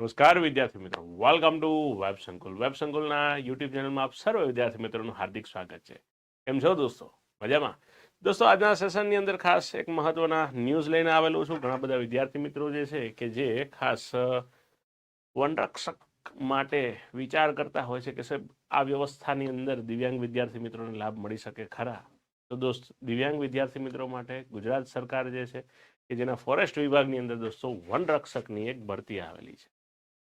નમસ્કાર વિદ્યાર્થી મિત્રો. Welcome to web Sankul web સંકુલના YouTube ચેનલમાં આપ સર્વ વિદ્યાર્થી મિત્રોનું હાર્દિક સ્વાગત છે. કેમ છો દોસ્તો? મજામાં? દોસ્તો, આજના સેશનની અંદર ખાસ એક મહત્વના ન્યૂઝ લઈને આવેલું છું. ઘણા બધા વિદ્યાર્થી મિત્રો જે છે કે જે ખાસ વનરક્ષક માટે વિચાર કરતા હોય છે કે સાહેબ, આ વ્યવસ્થાની અંદર દિવ્યાંગ વિદ્યાર્થી મિત્રોને લાભ મળી શકે ખરા? તો દોસ્ત, દિવ્યાંગ વિદ્યાર્થી મિત્રો માટે ગુજરાત સરકાર જે છે કે જેના ફોરેસ્ટ વિભાગની અંદર દોસ્તો વનરક્ષકની એક ભરતી આવેલી છે.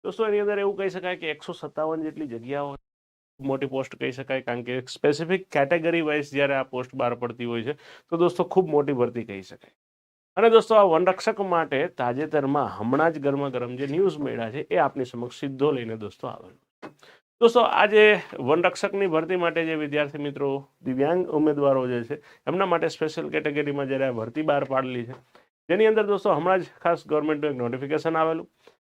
દોસ્તો એની અંદર એવું કહી શકાય કે એકસો સત્તાવન જેટલી જગ્યાઓ મોટી પોસ્ટ કહી શકાય, કારણ કે સ્પેસિફિક કેટેગરી વાઇઝ જ્યારે આ પોસ્ટ બહાર પડતી હોય છે, તો દોસ્તો ખૂબ મોટી ભરતી કહી શકાય. અને દોસ્તો આ વનરક્ષક માટે તાજેતરમાં હમણાં જ ગરમા ગરમ જે ન્યૂઝ મળ્યા છે, એ આપની સમક્ષ સીધો લઈને દોસ્તો આવેલો દોસ્તો આજે વનરક્ષકની ભરતી માટે જે વિદ્યાર્થી મિત્રો, દિવ્યાંગ ઉમેદવારો જે છે, એમના માટે સ્પેશિયલ કેટેગરીમાં જ્યારે આ ભરતી બહાર પાડેલી છે, જેની અંદર દોસ્તો હમણાં જ ખાસ ગવર્મેન્ટનું એક નોટિફિકેશન આવેલું.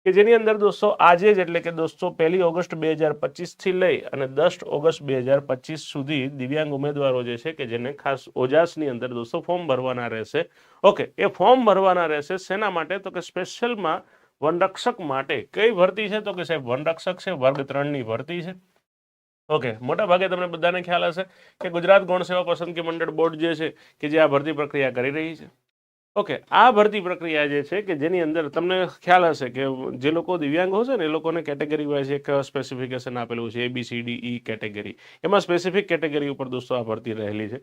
કે જેની અંદર દોસ્તો આજે જ એટલે કે દોસ્તો પહેલી ઓગસ્ટ બે હજાર પચીસથી લઈ અને દસ ઓગસ્ટ બે હજાર પચીસ સુધી દિવ્યાંગ ઉમેદવારો જે છે કે જેને ખાસ ઓજાસની અંદર દોસ્તો ફોર્મ ભરવાના રહેશે. ઓકે એ ફોર્મ ભરવાના રહેશે શેના માટે? તો કે સ્પેશિયલમાં વનરક્ષક માટે. કઈ ભરતી છે? તો કે સાહેબ વનરક્ષક છે, વર્ગ ત્રણની ભરતી છે. ઓકે મોટા ભાગે તમને બધાને ખ્યાલ હશે કે ગુજરાત ગૌણ સેવા પસંદગી મંડળ બોર્ડ જે છે કે જે આ ભરતી પ્રક્રિયા કરી રહી છે. ઓકે આ ભરતી પ્રક્રિયા જે છે કે જેની અંદર તમને ખ્યાલ હશે કે જે લોકો દિવ્યાંગ હશે ને એ લોકોને કેટેગરી વાઇઝ એક સ્પેસિફિકેશન આપેલું છે A B C D E category એમાં સ્પેસિફિક કેટેગરી ઉપર દોસ્તો આ ભરતી રહેલી છે.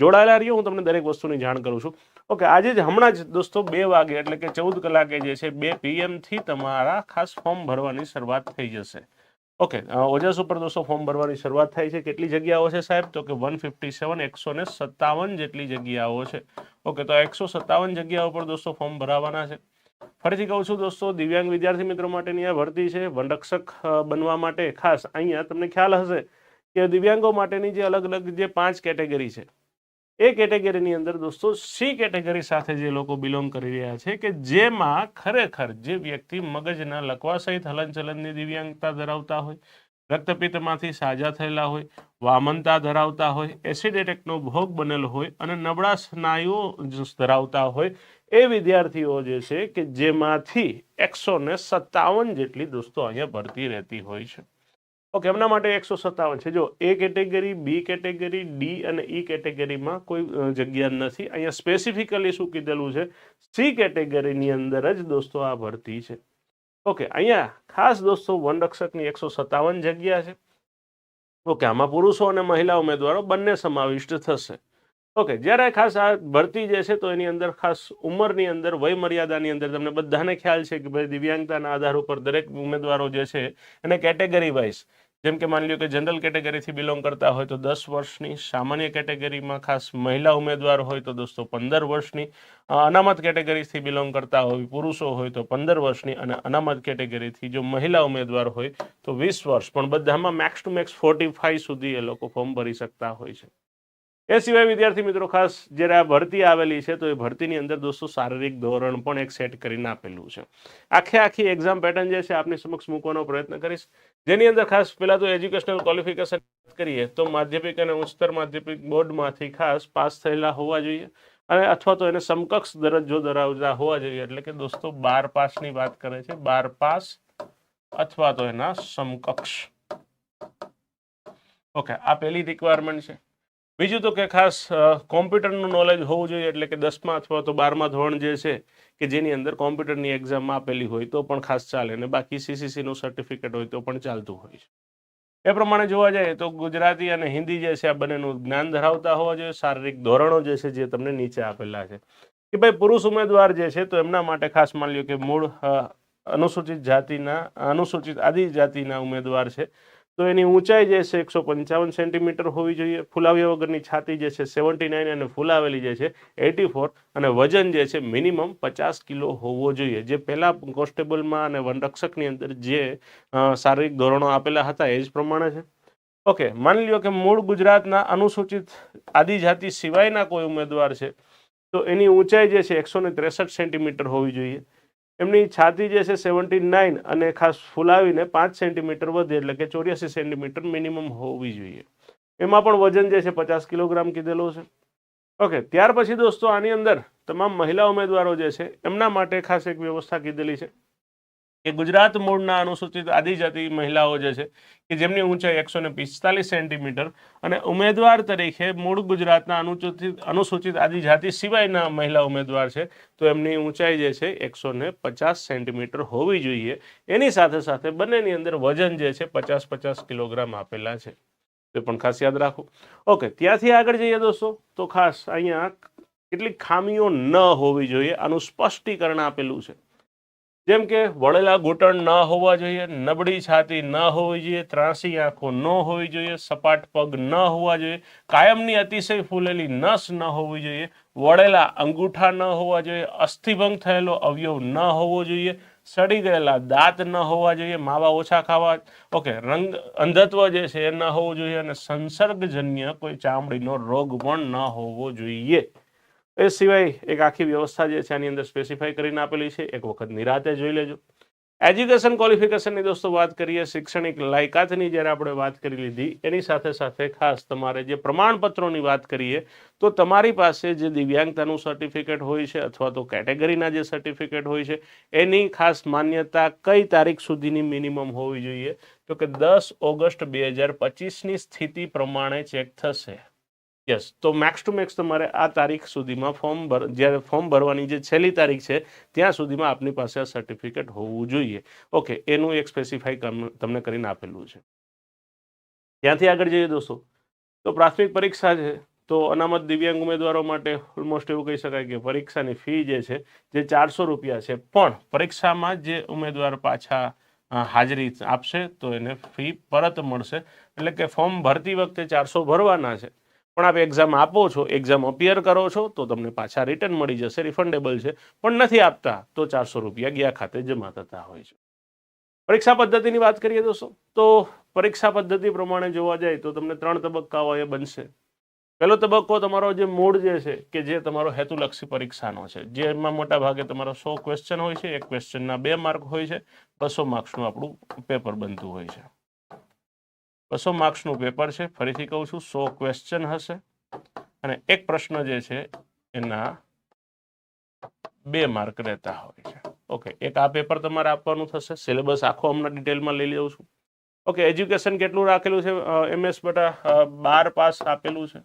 જોડાયેલા રહીએ હું તમને દરેક વસ્તુની જાણ કરું છું. ઓકે આજે જ હમણાં જ દોસ્તો બે વાગે એટલે કે ચૌદ કલાકે જે છે બે પીએમથી તમારા ખાસ ફોર્મ ભરવાની શરૂઆત થઈ જશે. ઓકે ઓજસ ઉપર દોસ્તો ફોર્મ ભરવાની શરૂઆત થાય છે. કેટલી જગ્યાઓ છે સાહેબ? તો કે વન ફિફ્ટી સેવન, એકસો ને સત્તાવન જેટલી જગ્યાઓ છે. ઓકે, તો એકસો સત્તાવન જગ્યાઓ પર દોસ્તો ફોર્મ ભરાવાના છે. ફરીથી કહું છું દોસ્તો, દિવ્યાંગ વિદ્યાર્થી મિત્રો માટેની આ ભરતી છે. વનરક્ષક બનવા માટે ખાસ અહીંયા તમને ખ્યાલ હશે કે દિવ્યાંગો માટેની જે અલગ અલગ જે પાંચ કેટેગરી છે એ કેટેગરીની અંદર દોસ્તો સી કેટેગરી સાથે જે લોકો બિલોંગ કરી રહ્યા છે કે જેમાં ખરેખર જે વ્યક્તિ મગજના લકવા સહિત હલનચલનની દિવ્યાંગતા ધરાવતા હોય, રક્તપિત્તમાંથી સાજા થયેલા હોય, વામનતા ધરાવતા હોય એસિડ એટેકનો ભોગ બનેલો હોય અને નબળા સ્નાયુઓ ધરાવતા હોય, એ વિદ્યાર્થીઓ જે છે કે જેમાંથી એકસો ને સત્તાવન જેટલી દોસ્તો અહીંયા ભરતી રહેતી હોય છે. ઓકે એમના માટે એકસો સત્તાવન છે. જો A category B category D અને ઈ કેટેગરીમાં કોઈ જગ્યા નથી. અહીંયા સ્પેસિફિકલી શું કીધેલું છે? સી કેટેગરીની અંદર જ દોસ્તો આ ભરતી છે. ઓકે અહીંયા ખાસ દોસ્તો વનરક્ષકની એકસો સત્તાવન જગ્યા છે. ઓકે આમાં પુરુષો અને મહિલા ઉમેદવારો બંને સમાવિષ્ટ થશે. ઓકે જ્યારે ખાસ આ ભરતી જે છે તો એની અંદર ખાસ ઉંમરની અંદર વય મર્યાદાની અંદર તમને બધાને ખ્યાલ છે કે ભાઈ દિવ્યાંગતાના આધાર ઉપર દરેક ઉમેદવારો જે છે એને કેટેગરી વાઇઝ જેમ કે માની લો કે જનરલ કેટેગરીથી બિલોંગ કરતા હોય તો દસ વર્ષની, સામાન્ય કેટેગરીમાં ખાસ મહિલા ઉમેદવાર હોય તો દોસ્તો પંદર વર્ષની અનામત કેટેગરીથી બિલોંગ કરતા હોય, પુરુષો હોય તો પંદર વર્ષની અને અનામત કેટેગરીથી જો મહિલા ઉમેદવાર હોય તો વીસ વર્ષ, પણ બધામાં max to max forty five સુધી એ લોકો ફોર્મ ભરી શકતા હોય છે. એ સિવાય વિદ્યાર્થી મિત્રો, ખાસ જ્યારે આ ભરતી આવેલી છે, તો એ ભરતીની અંદર દોસ્તો શારીરિક ધોરણ પણ એક સેટ કરીને આપેલું છે. આખે આખી એક્ઝામ પેટર્ન જે છે, આપની સમક્ષ મૂકવાનો પ્રયત્ન કરીશ. જેની અંદર ખાસ પહેલાં તો એજ્યુકેશનલ ક્વોલિફિકેશન કરીએ, તો માધ્યમિક અને ઉચ્ચતર માધ્યમિક બોર્ડમાંથી ખાસ પાસ થયેલા હોવા જોઈએ. અને અથવા તો એને સમકક્ષ દરજ્જો ધરાવતા હોવા જોઈએ, એટલે કે દોસ્તો બાર પાસની વાત કરે છે, બાર પાસ અથવા તો એના સમકક્ષ. ઓકે આ પહેલી રિક્વાયરમેન્ટ છે. બીજું તો કે ખાસ કોમ્પ્યુટરનું નોલેજ હોવું જોઈએ એટલે કે દસમા અથવા તો બારમા ધોરણ જે છે કે જેની અંદર કોમ્પ્યુટરની એક્ઝામ આપેલી હોય તો પણ ખાસ ચાલે અને બાકી સીસીસીનું સર્ટિફિકેટ હોય તો પણ ચાલતું હોય છે. એ પ્રમાણે જોવા જઈએ તો ગુજરાતી અને હિન્દી જે છે આ બંનેનું જ્ઞાન ધરાવતા હોવા જોઈએ. શારીરિક ધોરણો જે છે જે તમને નીચે આપેલા છે. કે ભાઈ પુરુષ ઉમેદવાર જે છે તો એમના માટે ખાસ માની લ્યો કે મૂળ અનુસૂચિત જાતિના, અનુસૂચિત આદિ જાતિના ઉમેદવાર છે. તો એની ઊંચાઈ જે છે એકસો પંચાવન સેન્ટીમીટર હોવી જોઈએ. ફૂલાવ્યા વગરની છાતી જે છે સેવન્ટી નાઇન અને ફૂલાવેલી જે છે એટી ફોર અને વજન જે છે મિનિમમ પચાસ કિલો હોવો જોઈએ. જે પહેલાં કોન્સ્ટેબલમાં અને વનરક્ષકની અંદર જે શારીરિક ધોરણો આપેલા હતા એ જ પ્રમાણે છે. ઓકે, માની લ્યો કે મૂળ ગુજરાતના અનુસૂચિત આદિજાતિ સિવાયના કોઈ ઉમેદવાર છે, તો એની ઊંચાઈ જે છે એકસો ત્રેસઠ સેન્ટીમીટર હોવી જોઈએ. એમની છાતી જે છે સેવન્ટી નાઇન અને ખાસ ફૂલાવીને પાંચ સેન્ટીમીટર વધે એટલે કે ચોર્યાસી સેન્ટીમીટર મિનિમમ હોવી જોઈએ. એમાં પણ વજન જે છે પચાસ કિલોગ્રામ કીધેલું છે. ઓકે, ત્યાર પછી દોસ્તો આની અંદર તમામ મહિલા ઉમેદવારો જે છે એમના માટે ખાસ એક વ્યવસ્થા કીધેલી છે. કે ગુજરાત મૂળના અનુસૂચિત આદિજાતિ મહિલાઓ જે છે, કે જેમની ઊંચાઈ એકસો ને પિસ્તાલીસ સેન્ટીમીટર અને ઉમેદવાર તરીકે મૂળ ગુજરાતના અનુસૂચિત અનુસૂચિત આદિજાતિ સિવાયના મહિલા ઉમેદવાર છે, તો એમની ઊંચાઈ જે છે એકસો ને પચાસ સેન્ટીમીટર હોવી જોઈએ. એની સાથે સાથે બંનેની અંદર વજન જે છે પચાસ પચાસ કિલોગ્રામ આપેલા છે. તે પણ ખાસ યાદ રાખો. ઓકે, ત્યાંથી આગળ જઈએ દોસ્તો. તો ખાસ અહીંયા કેટલીક ખામીઓ ન હોવી જોઈએ, આનું સ્પષ્ટીકરણ આપેલું છે. જેમ કે વળેલા ઘૂંટણ ન હોવા જોઈએ, નબળી છાતી ન હોવી જોઈએ, ત્રાસી આંખો ન હોવી જોઈએ, સપાટ પગ ન હોવા જોઈએ, કાયમની અતિશય ફૂલેલી નસ ન હોવી જોઈએ વળેલા અંગૂઠા ન હોવા જોઈએ, અસ્થિભંગ થયેલો અવયવ ન હોવો જોઈએ, સડી ગયેલા દાંત ન હોવા જોઈએ, માવા ઓછા ખાવા, ઓકે, રંગ, અંધત્વ જે છે એ ન હોવું જોઈએ અને સંસર્ગજન્ય કોઈ ચામડીનો રોગ પણ ન હોવો જોઈએ. એ સિવાય એક આખી વ્યવસ્થા જે છે આની અંદર સ્પેસિફાઈ કરીને આપેલી છે, એક વખત નિરાતે જોઈ લેજો. એજ્યુકેશન ક્વોલિફિકેશનની દોસ્તો વાત કરીએ, શૈક્ષણિક લાયકાતની જ્યારે આપણે વાત કરી લીધી, એની સાથે સાથે ખાસ તમારે જે પ્રમાણપત્રોની વાત કરીએ, તો તમારી પાસે જે દિવ્યાંગતાનું સર્ટિફિકેટ હોય છે અથવા તો કેટેગરીના જે સર્ટિફિકેટ હોય છે, એની ખાસ માન્યતા કઈ તારીખ સુધીની મિનિમમ હોવી જોઈએ? તો કે દસ ઓગસ્ટ બે હજાર પચીસની સ્થિતિ પ્રમાણે ચેક થશે. યસ તો મેક્સ ટુ મેક્સ તમારે આ તારીખ સુધીમાં ફોર્મ ભર, જ્યારે ફોર્મ ભરવાની જે છેલ્લી તારીખ છે, ત્યાં સુધીમાં આપની પાસે આ સર્ટિફિકેટ હોવું જોઈએ. ઓકે એનું એક સ્પેસિફાઈ તમને કરીને આપેલું છે. ત્યાંથી આગળ જઈએ દોસ્તો. તો પ્રાથમિક પરીક્ષા છે, તો અનામત દિવ્યાંગ ઉમેદવારો માટે ઓલમોસ્ટ એવું કહી શકાય કે પરીક્ષાની ફી જે છે, જે ચારસો રૂપિયા છે. પણ પરીક્ષામાં જે ઉમેદવાર પાછા હાજરી આપશે, તો એને ફી પરત મળશે. એટલે કે ફોર્મ ભરતી વખતે ચારસો ભરવાના છે. પણ આપ એક્ઝામ આપો છો એક્ઝામ અપિયર કરો છો, તો તમને પાછા રિટર્ન મળી જશે રિફંડેબલ છે. પણ નથી આપતા, તો ચારસો રૂપિયા ગયા ખાતે જમા થતા હોય છે. પરીક્ષા પદ્ધતિની વાત કરીએ દોસ્તો, તો પરીક્ષા પદ્ધતિ પ્રમાણે જોવા જાય તો તમને ત્રણ તબક્કાઓ એ બનશે. પહેલો તબક્કો તમારો જે મૂળ જે છે, કે જે તમારો હેતુલક્ષી પરીક્ષાનો છે, જેમાં મોટા ભાગે તમારો સો ક્વેશ્ચન હોય છે, એક ક્વેશ્ચનના બે માર્ક હોય છે, બસો માર્ક્સનું આપણું પેપર બનતું હોય છે. બસો માર્ક્સનું પેપર છે. ફરીથી કહું છું, સો ક્વેશ્ચન હશે. અને એક પ્રશ્ન જે છે, એના બે માર્ક રહેતા હોય છે. ઓકે એક આ પેપર તમારે આપવાનું થશે. સિલેબસ આખો હમણાં ડિટેલમાં લઈ લઉં છું. ઓકે એજ્યુકેશન કેટલું રાખેલું છે? એમએસ બટા બાર પાસ આપેલું છે.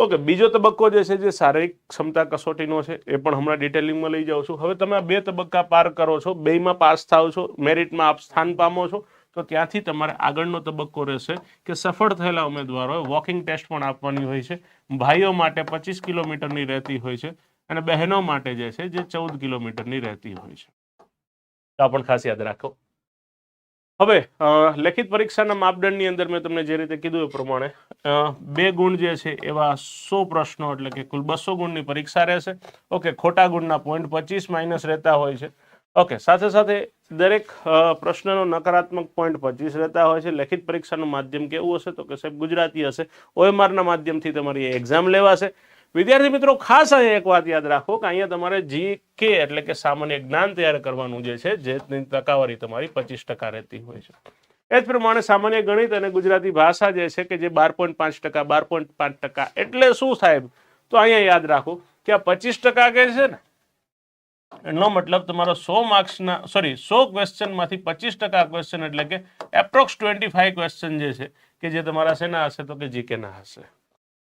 ઓકે, બીજો તબક્કો જે છે, જે શારીરિક ક્ષમતા કસોટીનો છે, એ પણ હમણાં ડિટેલિંગમાં લઈ જાઉં છું. હવે તમે આ બે તબક્કા પાર કરો છો, બેમાં પાસ થાવ છો મેરિટમાં આપ સ્થાન પામો છો, તો ત્યાંથી તમારે આગળનો તબક્કો રહેશે કે સફળ થયેલા ઉમેદવારોએ વોકિંગ ટેસ્ટ પણ આપવાની હોય છે. ભાઈઓ માટે પચીસ કિલોમીટરની રહેતી હોય છે અને બહેનો માટે જે છે, જે ચૌદ કિલોમીટરની રહેતી હોય છે. તો પણ ખાસ યાદ રાખો. હવે લેખિત પરીક્ષાના માપદંડની અંદર મેં તમને જે રીતે કીધું એ પ્રમાણે બે ગુણ જે છે એવા સો પ્રશ્નો એટલે કે કુલ બસો ગુણની પરીક્ષા રહેશે. ઓકે, ખોટા ગુણના પોઈન્ટ પચીસ માઇનસ રહેતા હોય છે. ઓકે, સાથે સાથે દરેક પ્રશ્નનો નકારાત્મક પોઈન્ટ પચીસ રહેતા હોય છે. લેખિત પરીક્ષાનું માધ્યમ કેવું હશે? તો કે સાહેબ ગુજરાતી હશે. ઓએમઆરના માધ્યમથી તમારી એક્ઝામ લેવાશે. વિદ્યાર્થી મિત્રો, ખાસ અહીંયા એક વાત યાદ રાખો કે અહીંયા તમારે જી કે એટલે કે સામાન્ય જ્ઞાન તૈયાર કરવાનું જે છે, જેની ટકાવારી તમારી પચીસ ટકા રહેતી હોય છે. એ જ પ્રમાણે સામાન્ય ગણિત અને ગુજરાતી ભાષા જે છે કે જે બાર પોઈન્ટ પાંચ ટકા, બાર પોઈન્ટ પાંચ ટકા એટલે શું સાહેબ? તો અહીંયા યાદ રાખો કે આ પચીસ ટકા કે છે ને? એનો મતલબ તમારો સો માર્ક્સના સોરી સો ક્વેશ્ચનમાંથી પચીસ ટકા ક્વેશ્ચન એટલે કે એપ્રોક્સ ટ્વેન્ટી ફાઈવ ક્વેશ્ચન જે છે કે જે તમારા શેના હશે તો કે જીકેના હશે.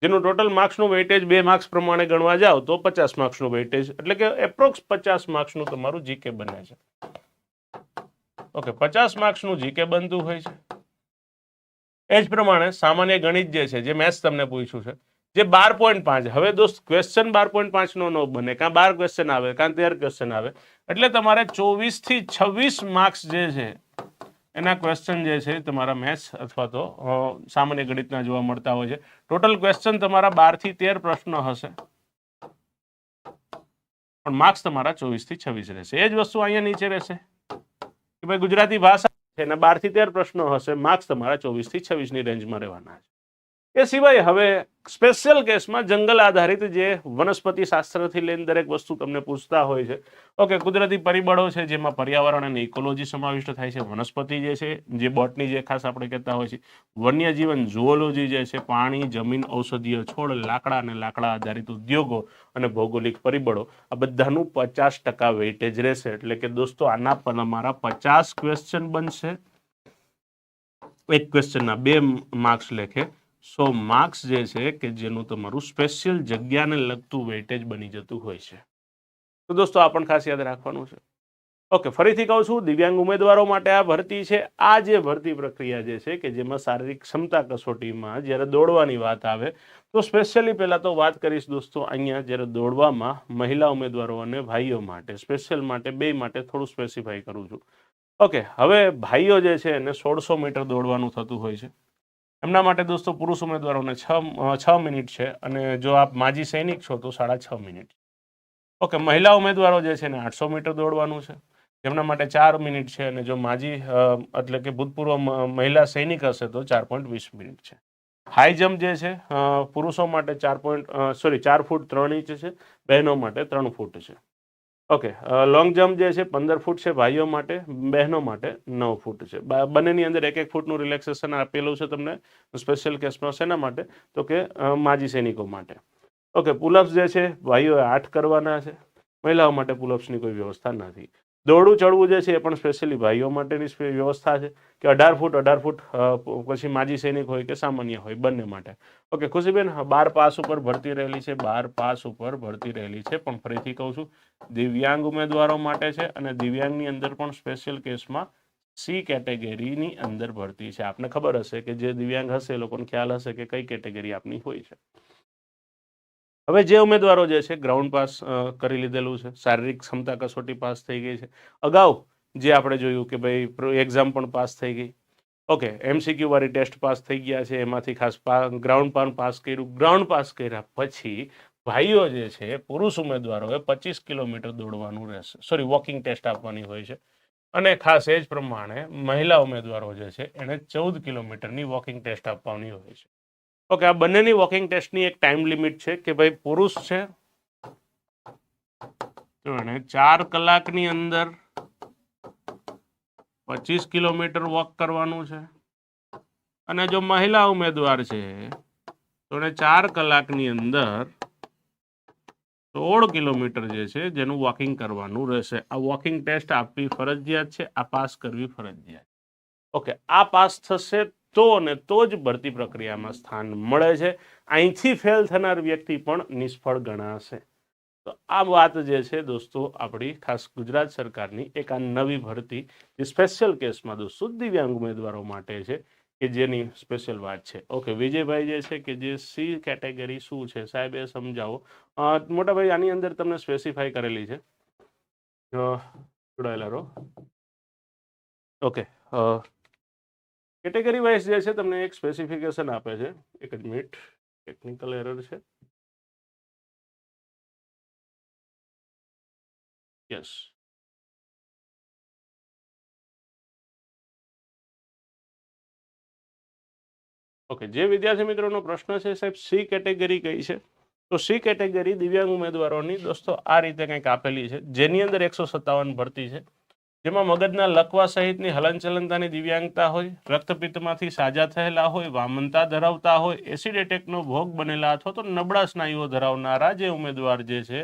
જેનું ટોટલ માર્ક્સનું વેઇટેજ બે માર્ક્સ પ્રમાણે ગણવા જાઓ તો પચાસ માર્ક્સનું વેઇટેજ એટલે કે એપ્રોક્સ પચાસ માર્ક્સનું તમારું જીકે બને છે. ઓકે પચાસ માર્ક્સનું જીકે બનતું હોય છે. એ જ પ્રમાણે સામાન્ય ગણિત જે છે, જે મેથ્સ તમને પૂછ્યું છે, જે બાર પોઈન્ટ પાંચ. હવે દોસ્ત ક્વેશ્ચન બાર પોઈન્ટ પાંચનો ન બને, કાં બાર ક્વેશ્ચન આવે, કાં તેર ક્વેશ્ચન આવે. એટલે તમારે ચોવીસથી છવ્વીસ માર્ક્સ જે છે એના ક્વેશ્ચન જે છે તમારા મેથ્સ અથવા તો સામાન્ય ગણિતના જોવા મળતા હોય છે. ટોટલ ક્વેશ્ચન તમારા બારથી તેર પ્રશ્ન હશે. પણ માર્ક્સ તમારા ચોવીસથી છવ્વીસ રહેશે. એ જ વસ્તુ અહીંયા નીચે રહેશે. કે ભાઈ ગુજરાતી ભાષા છે એના બારથી તેર પ્રશ્નો હશે માર્ક્સ તમારા ચોવીસથી છવ્વીસની રેન્જમાં રહેવાના છે. એ સિવાય હવે સ્પેશિયલ કેસમાં જંગલ આધારિત જે વનસ્પતિ શાસ્ત્રથી લઈને દરેક વસ્તુ તમને પૂછતા હોય છે. ઓકે કુદરતી પરિબળો છે, જેમાં પર્યાવરણ અને ઇકોલોજી સમાવિષ્ટ થાય છે. વનસ્પતિ જે છે, જે બોટની જે ખાસ આપણે કહેતા હોય છે, વન્યજીવન ઝુઓલોજી જે છે, પાણી, જમીન, ઔષધીય છોડ, લાકડા અને લાકડા આધારિત ઉદ્યોગો અને ભૌગોલિક પરિબળો, આ બધાનું પચાસ ટકા વેઇટેજ રહેશે. એટલે કે દોસ્તો, આના પર અમારા પચાસ ક્વેશ્ચન બનશે. એક ક્વેશ્ચનના બે માર્ક્સ લેખે. સો માર્ક્સ જે છે કે જેનું તમારું સ્પેશિયલ જગ્યાને લગતું વેઇટેજ બની જતું હોય છે. તો દોસ્તો, આ પણ ખાસ યાદ રાખવાનું છે. ઓકે ફરીથી કહું છું, દિવ્યાંગ ઉમેદવારો માટે આ ભરતી છે. આ જે ભરતી પ્રક્રિયા જે છે કે જેમાં શારીરિક ક્ષમતા કસોટીમાં જ્યારે દોડવાની વાત આવે, તો સ્પેશિયલી પહેલાં તો વાત કરીશ દોસ્તો, અહીંયા જ્યારે દોડવામાં મહિલા ઉમેદવારો અને ભાઈઓ માટે સ્પેશિયલ માટે, બે માટે થોડું સ્પેસિફાઈ કરું છું. ઓકે હવે ભાઈઓ જે છે એને સોળસો મીટર દોડવાનું થતું હોય છે. એમના માટે દોસ્તો પુરુષ ઉમેદવારોને છ છ મિનિટ છે અને જો આપ માજી સૈનિક છો તો સાડા છ મિનિટ. ઓકે, મહિલા ઉમેદવારો જે છે ને આઠસો મીટર દોડવાનું છે. જેમના માટે ચાર મિનિટ છે અને જો માજી એટલે કે ભૂતપૂર્વ મહિલા સૈનિક હશે તો ચાર પોઈન્ટ વીસ મિનિટ છે. હાઈ જમ્પ જે છે પુરુષો માટે ચાર પોઈન્ટ સોરી, ચાર ફૂટ ત્રણ ઇંચ છે, બહેનો માટે ત્રણ ફૂટ છે. ઓકે લોંગ જમ્પ જે છે, પંદર ફૂટ છે ભાઈઓ માટે, બહેનો માટે નવ ફૂટ છે. બંનેની અંદર એક એક ફૂટનું રિલેક્સેશન આપેલું છે તમને સ્પેશિયલ કેસમાં શેના માટે? તો કે માજી સૈનિકો માટે. ઓકે પુલઅપ્સ જે છે, ભાઈઓએ આઠ કરવાના છે. મહિલાઓ માટે પુલઅપ્સની કોઈ વ્યવસ્થા નથી. દોડું ચડવું જે છે એ પણ સ્પેશિયલી ભાઈઓ માટેની વ્યવસ્થા છે કે અઢાર ફૂટ અઢાર ફૂટ પછી માજી સૈનિક હોય કે સામાન્ય હોય બંને માટે. ઓકે ખુશીબેન બાર પાસ ઉપર ભરતી રહેલી છે, બાર પાસ ઉપર ભરતી રહેલી છે, પણ ફરીથી કહું છું, દિવ્યાંગ ઉમેદવારો માટે છે અને દિવ્યાંગની અંદર પણ સ્પેશિયલ કેસમાં સી કેટેગરીની અંદર ભરતી છે. આપને ખબર હશે કે જે દિવ્યાંગ હશે એ લોકોને ખ્યાલ હશે કે કઈ કેટેગરી આપની હોય છે. હવે જે ઉમેદવારો જે છે ગ્રાઉન્ડ પાસ કરી લીધેલું છે, શારીરિક ક્ષમતા કસોટી પાસ થઈ ગઈ છે. અગાઉ જે આપણે જોયું કે ભાઈ એક્ઝામ પણ પાસ થઈ ગઈ. ઓકે એમસીક્યુ વાળી ટેસ્ટ પાસ થઈ ગયા છે, એમાંથી ખાસ ગ્રાઉન્ડ પાન પાસ કર્યું. ગ્રાઉન્ડ પાસ કર્યા પછી ભાઈઓ જે છે, પુરુષ ઉમેદવારોએ પચીસ કિલોમીટર દોડવાનું રહેશે. સોરી વોકિંગ ટેસ્ટ આપવાની હોય છે. અને ખાસ એ જ પ્રમાણે મહિલા ઉમેદવારો જે છે એણે ચૌદ કિલોમીટરની વોકિંગ ટેસ્ટ આપવાની હોય છે. ઓકે, આ બંનેની વોકિંગ ટેસ્ટની એક ટાઈમ લિમિટ છે કે ભાઈ પુરુષ છે. તો એને ચાર કલાકની અંદર પચીસ કિલોમીટર વોક કરવાનું છે. અને જો મહિલા ઉમેદવાર છે, તો એને ચાર કલાકની અંદર સોળ કિલોમીટર જે છે, જેનું વોકિંગ કરવાનું રહેશે. આ વોકિંગ ટેસ્ટ આપવી ફરજિયાત છે, આ પાસ કરવી ફરજિયાત ઓકે, આ પાસ થશે તો ને તો જ ભરતી પ્રક્રિયામાં સ્થાન મળે છે. અહીંથી ફેલ થનાર વ્યક્તિ પણ નિષ્ફળ ગણાશે. તો આ વાત જે છે દોસ્તો, આપણી ખાસ ગુજરાત સરકારની એક આ નવી ભરતી, જે સ્પેશિયલ કેસમાં દોસ્તો દિવ્યાંગ ઉમેદવારો માટે છે, કે જેની સ્પેશિયલ વાત છે. ઓકે વિજયભાઈ જે છે કે જે સી કેટેગરી શું છે, સાહેબ એ સમજાવો. મોટાભાઈ, આની અંદર તમને સ્પેસિફાઈ કરેલી છે. જોડાયેલા રહો. ઓકે કેટેગરી વાઇઝ જે છે તમને એક સ્પેસિફિકેશન આપે છે. એક જ મિનિટ ટેકનિકલ એરર છે. યસ ઓકે જે વિદ્યાર્થી મિત્રોનો પ્રશ્ન છે સાહેબ સી કેટેગરી કઈ છે? તો સી કેટેગરી દિવ્યાંગ ઉમેદવારોની દોસ્તો આ રીતે કંઈક આપેલી છે. જેની અંદર એકસો સત્તાવન ભરતી છે. જેમાં મગજના લકવા સહિતની હલનચલનતાની દિવ્યાંગતા હોય, રક્તપિત્તમાંથી સાજા થયેલા હોય, વામનતા ધરાવતા હોય, એસિડ એટેકનો ભોગ બનેલા અથવા તો નબળા સ્નાયુઓ ધરાવનારા જે ઉમેદવાર જે છે,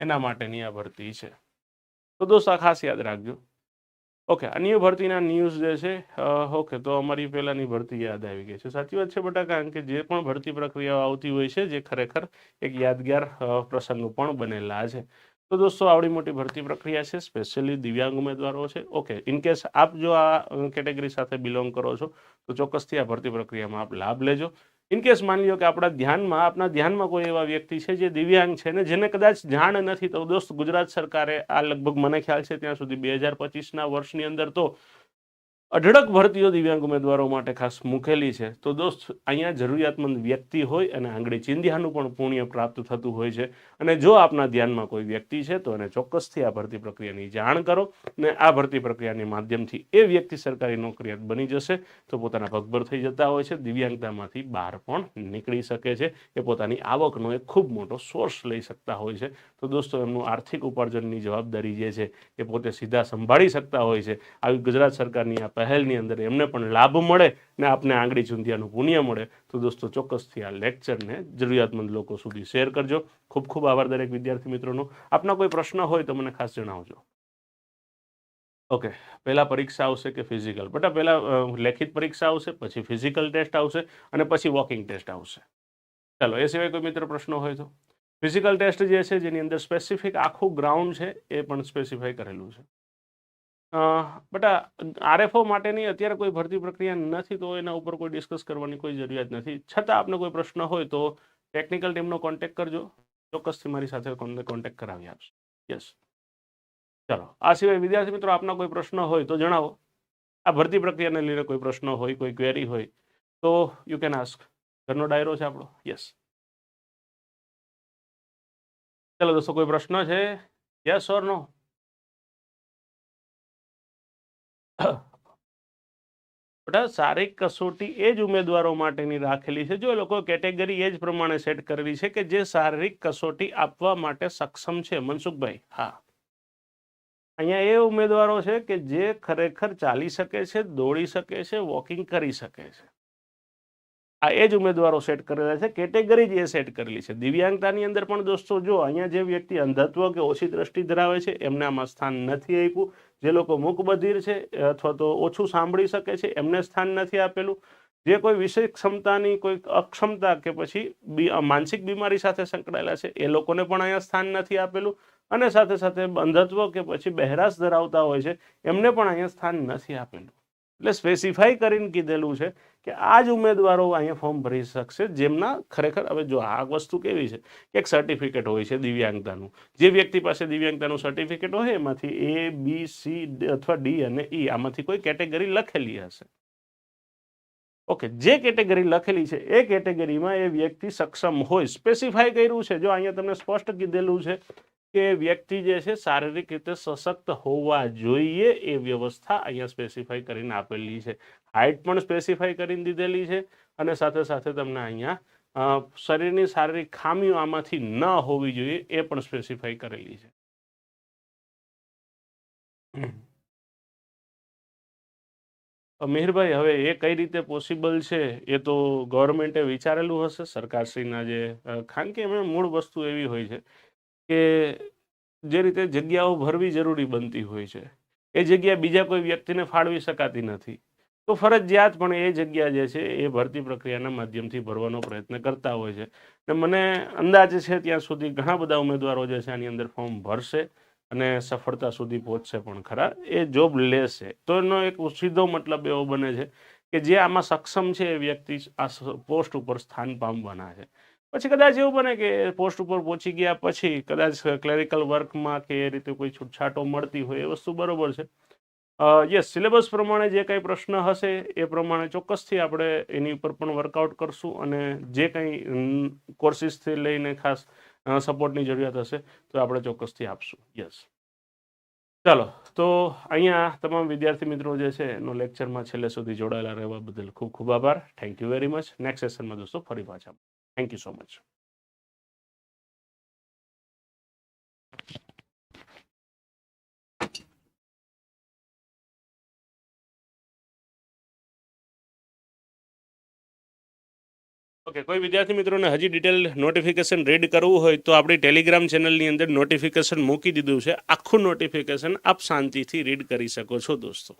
એના માટેની આ ભરતી છે. તો દોસ્તો ખાસ યાદ રાખજો. ઓકે અન્ય ભરતીના ન્યૂઝ જે છે ઓકે, તો અમારી પહેલાંની ભરતી યાદ આવી ગઈ છે. સાચી વાત છે બટા, કારણ કે જે પણ ભરતી પ્રક્રિયાઓ આવતી હોય છે, જે ખરેખર એક યાદગાર પ્રસંગો પણ બનેલા છે. તો દોસ્તો, આવડી મોટી ભરતી પ્રક્રિયા છે. સ્પેશિયલી દિવ્યાંગ ઉમેદવારો છે. ઓકે ઇનકેસ આપ જો આ કેટેગરી સાથે બિલોંગ કરો છો, તો ચોક્કસથી આ ભરતી પ્રક્રિયામાં આપ લાભ લેજો. ઇનકેસ માની લો કે આપણા ધ્યાનમાં, આપના ધ્યાનમાં કોઈ એવા વ્યક્તિ છે જે દિવ્યાંગ છે ને જેને કદાચ જાણ નથી, તો દોસ્ત ગુજરાત સરકારે આ લગભગ મને ખ્યાલ છે ત્યાં સુધી બે હજાર પચીસના વર્ષની અંદર તો અઢળક ભરતીઓ દિવ્યાંગ ઉમેદવારો માટે ખાસ મૂકેલી છે. તો દોસ્ત, અહીંયા જરૂરિયાતમંદ વ્યક્તિ હોય અને આંગળી ચિંધ્યાનું પણ પુણ્ય પ્રાપ્ત થતું હોય છે. અને જો આપના ધ્યાનમાં કોઈ વ્યક્તિ છે, તો એને ચોક્કસથી આ ભરતી પ્રક્રિયાની જાણ કરો ને આ ભરતી પ્રક્રિયાની માધ્યમથી એ વ્યક્તિ સરકારી નોકરિયાત બની જશે તો પોતાના પગભર થઈ જતા હોય છે. દિવ્યાંગતામાંથી બહાર પણ નીકળી શકે છે એ પોતાની આવકનો એક ખૂબ મોટો સોર્સ લઈ શકતા હોય છે. તો દોસ્તો, એમનું આર્થિક ઉપાર્જનની જવાબદારી જે છે એ પોતે સીધા સંભાળી શકતા હોય છે. આવી ગુજરાત સરકારની આ પહેલની અંદર એમને પણ લાભ મળે ને આપને આંગળી ચૂંધિયાનું પુણ્ય મળે. તો દોસ્તો, ચોક્કસથી આ લેક્ચરને જરૂરિયાતમંદ લોકો સુધી શેર કરજો. ખૂબ ખૂબ આભાર દરેક વિદ્યાર્થી મિત્રોનો. આપના કોઈ પ્રશ્ન હોય તો મને ખાસ જણાવજો. ઓકે, પહેલા પરીક્ષા આવશે કે ફિઝિકલ? બેટા, પહેલાં લેખિત પરીક્ષા આવશે, પછી ફિઝિકલ ટેસ્ટ આવશે અને પછી વોકિંગ ટેસ્ટ આવશે. ચાલો, એ સિવાય કોઈ મિત્ર પ્રશ્નો હોય તો? ફિઝિકલ ટેસ્ટ જે છે, જેની અંદર સ્પેસિફિક આખું ગ્રાઉન્ડ છે, એ પણ સ્પેસિફાઈ કરેલું છે. બટા આરએફઓ માટેની અત્યારે કોઈ ભરતી પ્રક્રિયા નથી તો એના ઉપર કોઈ ડિસ્કસ કરવાની કોઈ જરૂરિયાત નથી. છતાં આપને કોઈ પ્રશ્ન હોય તો ટેકનિકલ ટીમનો કોન્ટેક્ટ કરજો. ચોક્કસથી મારી સાથે કોન્ટેક્ટ કરાવી આપશે. યસ ચાલો. આ સિવાય વિદ્યાર્થી મિત્રો, આપના કોઈ પ્રશ્ન હોય તો જણાવો. આ ભરતી પ્રક્રિયાને લઈને કોઈ પ્રશ્ન હોય, કોઈ ક્વેરી હોય, તો યુ કેન આસ્ક ઘરનો ડાયરો છે આપણો. યસ ચાલો દોસ્તો, કોઈ પ્રશ્ન છે? યસ ઓર નો બેટા શારીરિક કસોટી એ જ ઉમેદવારો માટેની રાખેલી છે. જો લોકો કેટેગરી એ જ પ્રમાણે સેટ કરેલી છે કે જે શારીરિક કસોટી આપવા માટે સક્ષમ છે. મનસુખભાઈ, હા. અહીંયા એ ઉમેદવારો છે કે જે ખરેખર ચાલી શકે છે, દોડી શકે છે, વોકિંગ કરી શકે છે. આ એ જ ઉમેદવારો સેટ કરેલા છે. કેટેગરી જ એ સેટ કરેલી છે. દિવ્યાંગતાની અંદર પણ દોસ્તો જો અહીંયા જે વ્યક્તિ અંધત્વ કે ઓછી દ્રષ્ટિ ધરાવે છે, એમને આમાં સ્થાન નથી આપ્યું. જે લોકો મૂકબધિર છે અથવા તો ઓછું સાંભળી શકે છે, એમને સ્થાન નથી આપેલું. જે કોઈ વિશેષ ક્ષમતાની કોઈ અક્ષમતા કે પછી માનસિક બીમારી સાથે સંકળાયેલા છે, એ લોકોને પણ અહીંયા સ્થાન નથી આપેલું. અને સાથે સાથે અંધત્વ કે પછી બહેરાશ ધરાવતા હોય છે, એમને પણ અહીંયા સ્થાન નથી આપેલું. એટલે સ્પેસિફાઈ કરીને કીધેલું છે કે આ જ ઉમેદવારો અહીંયા ફોર્મ ભરી શકશે જેમના ખરેખર, હવે જો આ વસ્તુ કેવી છે કે એક સર્ટિફિકેટ હોય છે દિવ્યાંગતાનું. જે વ્યક્તિ પાસે દિવ્યાંગતાનું સર્ટિફિકેટ હોય એમાંથી એ બી સી અથવા ડી અને ઈ આમાંથી કોઈ કેટેગરી લખેલી હશે. ઓકે જે કેટેગરી લખેલી છે એ કેટેગરીમાં એ વ્યક્તિ સક્ષમ હોય. સ્પેસિફાઈ કર્યું છે. જો અહીંયા તમને સ્પષ્ટ કીધેલું છે કે વ્યક્તિ જે છે શારીરિક રીતે સશક્ત હોવા જોઈએ એ વ્યવસ્થા અહીંયા સ્પેસિફાઈ કરીને આપેલી છે. હાઇટ પણ સ્પેસિફાઈ કરીને દીધેલી છે અને સાથે સાથે તમને અહીંયા શરીરની શારીરિક ખામીઓ આમાંથી ન હોવી જોઈએ એ પણ સ્પેસિફાઈ કરેલી છે. મિહિરભાઈ, હવે એ કઈ રીતે પોસિબલ છે એ તો ગવર્મેન્ટે વિચારેલું હશે. સરકારશ્રીના જે કારણ કે એમાં મૂળ વસ્તુ એવી હોય છે કે જે રીતે જગ્યાઓ ભરવી જરૂરી બનતી હોય છે. એ જગ્યા બીજા કોઈ વ્યક્તિને ફાળવી શકાતી નથી. તો ફરજિયાત પણ એ જગ્યા જે છે એ ભરતી પ્રક્રિયાના માધ્યમથી ભરવાનો પ્રયત્ન કરતા હોય છે. ને મને અંદાજ છે ત્યાં સુધી ઘણા બધા ઉમેદવારો જે છે આની અંદર ફોર્મ ભરશે અને સફળતા સુધી પહોંચશે પણ ખરા. એ જોબ લેશે. તો એનો એક સીધો મતલબ એવો બને છે કે જે આમાં સક્ષમ છે એ વ્યક્તિ આ પોસ્ટ ઉપર સ્થાન પામવાના છે. પછી કદાચ એવું બને કે પોસ્ટ ઉપર પહોંચી ગયા પછી કદાચ ક્લેરિકલ વર્કમાં કે એ રીતે કોઈ છૂટછાટો મળતી હોય એ વસ્તુ બરોબર છે. યસ સિલેબસ પ્રમાણે જે કંઈ પ્રશ્ન હશે એ પ્રમાણે ચોક્કસથી આપણે એની ઉપર પણ વર્કઆઉટ કરશું અને જે કંઈ કોર્સિસથી લઈને ખાસ સપોર્ટની જરૂરિયાત હશે તો આપણે ચોક્કસથી આપશું. યસ ચાલો, તો અહીંયા તમામ વિદ્યાર્થી મિત્રો જે છે એનો લેક્ચરમાં છેલ્લે સુધી જોડાયેલા રહેવા બદલ ખૂબ ખૂબ આભાર. Thank you very much next સેશનમાં દોસ્તો, ફરી પાછા thank you so much okay કોઈ વિદ્યાર્થી મિત્રોને હજી ડિટેલ નોટિફિકેશન રીડ કરવું હોય તો આપણી ટેલિગ્રામ ચેનલની અંદર નોટિફિકેશન મૂકી દીધું છે. આખું નોટિફિકેશન આપ શાંતિથી રીડ કરી શકો છો દોસ્તો.